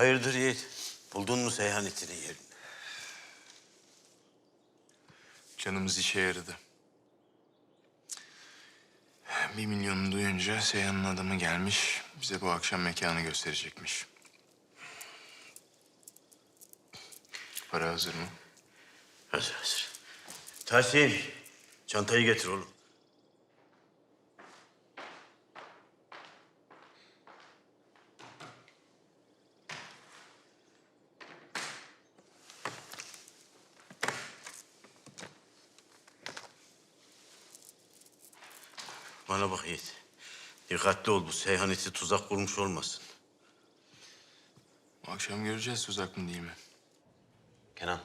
Hayırdır Yiğit? Buldun mu Seyhan itinin yerini? Canımız işe yaradı. Bir milyonu duyunca Seyhan'ın adamı gelmiş. Bize bu akşam mekanı gösterecekmiş. Para hazır mı? Hazır hazır. Tahsin, çantayı getir oğlum. Bana bak Yiğit. Dikkatli ol bu Seyhan iti tuzak kurmuş olmasın. Akşam göreceğiz tuzak mı değil mi? Kenan.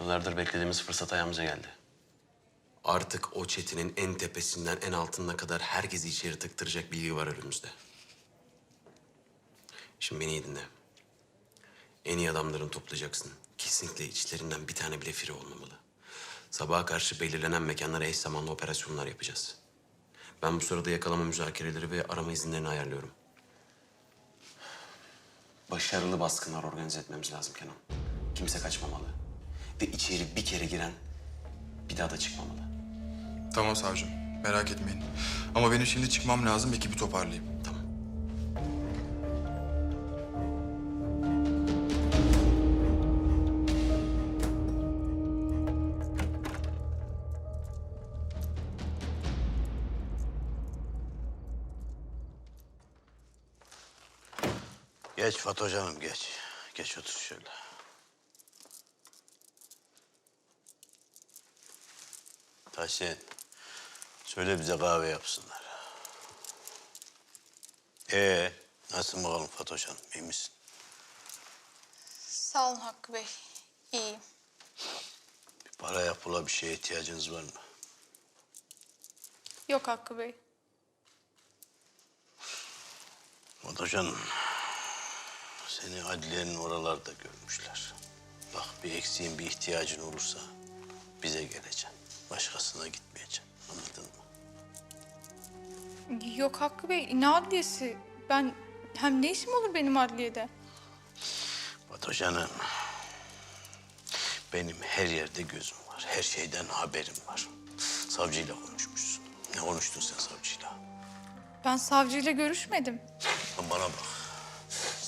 Yıllardır beklediğimiz fırsat ayağımıza geldi. Artık o çetinin en tepesinden en altına kadar herkesi içeri tıktıracak bilgi var önümüzde. Şimdi beni iyi dinle. En iyi adamlarını toplayacaksın. Kesinlikle içlerinden bir tane bile firi olmamalı. Sabaha karşı belirlenen mekanlara eş zamanlı operasyonlar yapacağız. Ben bu sırada yakalama müzakereleri ve arama izinlerini ayarlıyorum. Başarılı baskınlar organize etmemiz lazım Kenan. Kimse kaçmamalı. Ve içeri bir kere giren bir daha da çıkmamalı. Tamam savcım. Merak etmeyin. Ama benim şimdi çıkmam lazım. Ekibi toparlayayım. Geç Fato canım geç. Geç otur şöyle. Tahsin, söyle bize kahve yapsınlar. Ee, nasılsın bakalım Fato canım, iyi misin? Sağ olun Hakkı Bey. İyiyim. Bir paraya, pula bir şeye ihtiyacınız var mı? Yok Hakkı Bey. Fato canım, seni adliyenin oralarda görmüşler. Bak bir eksiğin, bir ihtiyacın olursa bize geleceksin. Başkasına gitmeyeceksin. Anladın mı? Yok Hakkı Bey. Ne adliyesi? Ben hem ne işim olur benim adliyede? Fatoşan'ım, benim her yerde gözüm var. Her şeyden haberim var. Savcıyla konuşmuşsun. Ne konuştun sen savcıyla? Ben savcıyla görüşmedim. Lan Bana bak.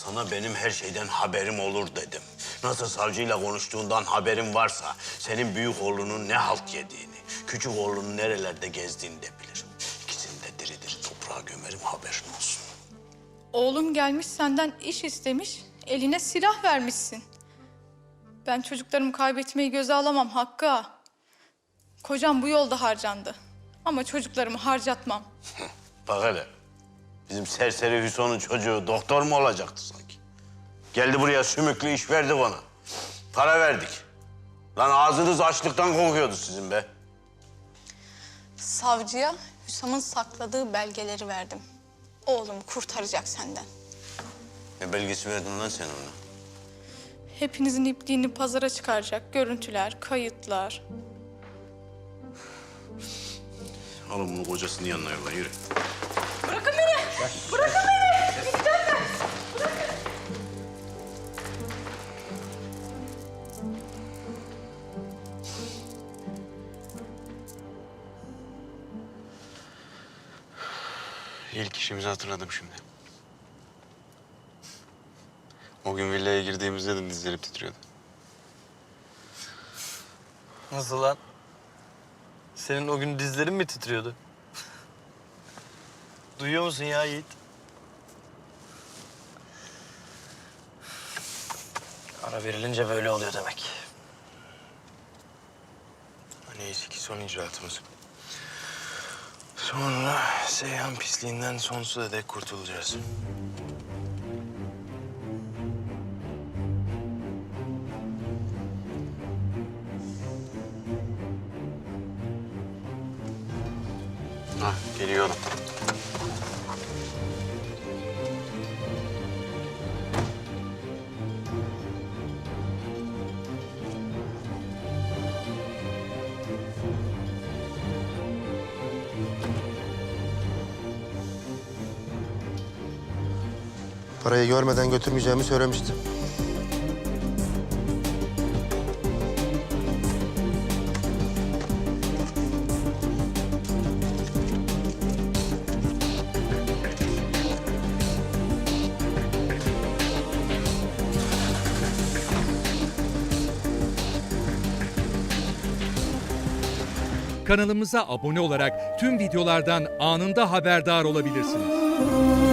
Sana benim her şeyden haberim olur dedim. Nasıl savcıyla konuştuğundan haberim varsa... ...senin büyük oğlunun ne halt yediğini... ...küçük oğlunun nerelerde gezdiğini de bilirim. İkisini de diri diri toprağa gömerim haberin olsun. Oğlum gelmiş senden iş istemiş. Eline silah vermişsin. Ben çocuklarımı kaybetmeyi göze alamam Hakkı ağa. Kocam bu yolda harcandı. Ama çocuklarımı harcatmam. Bak hele. Bizim serseri Hüsnü'nün çocuğu doktor mu olacaktı sanki? Geldi buraya sümüklü iş verdi bana. Para verdik. Lan ağzınız açlıktan kokuyordu sizin be. Savcıya Hüsam'ın sakladığı belgeleri verdim. Oğlumu kurtaracak senden. Ne belgesi verdin lan sen ona? Hepinizin ipliğini pazara çıkaracak görüntüler, kayıtlar. Alın bunu kocasının yanına yolla yürü. Bırakın beni! Bırakın İlk işimizi hatırladım şimdi. O gün villaya girdiğimizde de dizlerim titriyordu. Nasıl lan? Senin o gün dizlerin mi titriyordu? Duyuyor musun ya Yiğit? Ara verilince böyle oluyor demek. Neyse ki son icraatımız. Sonra Seyhan pisliğinden sonsuza dek kurtulacağız. Ha, geliyorum. Parayı görmeden götürmeyeceğimi söylemiştim. Kanalımıza abone olarak tüm videolardan anında haberdar olabilirsiniz.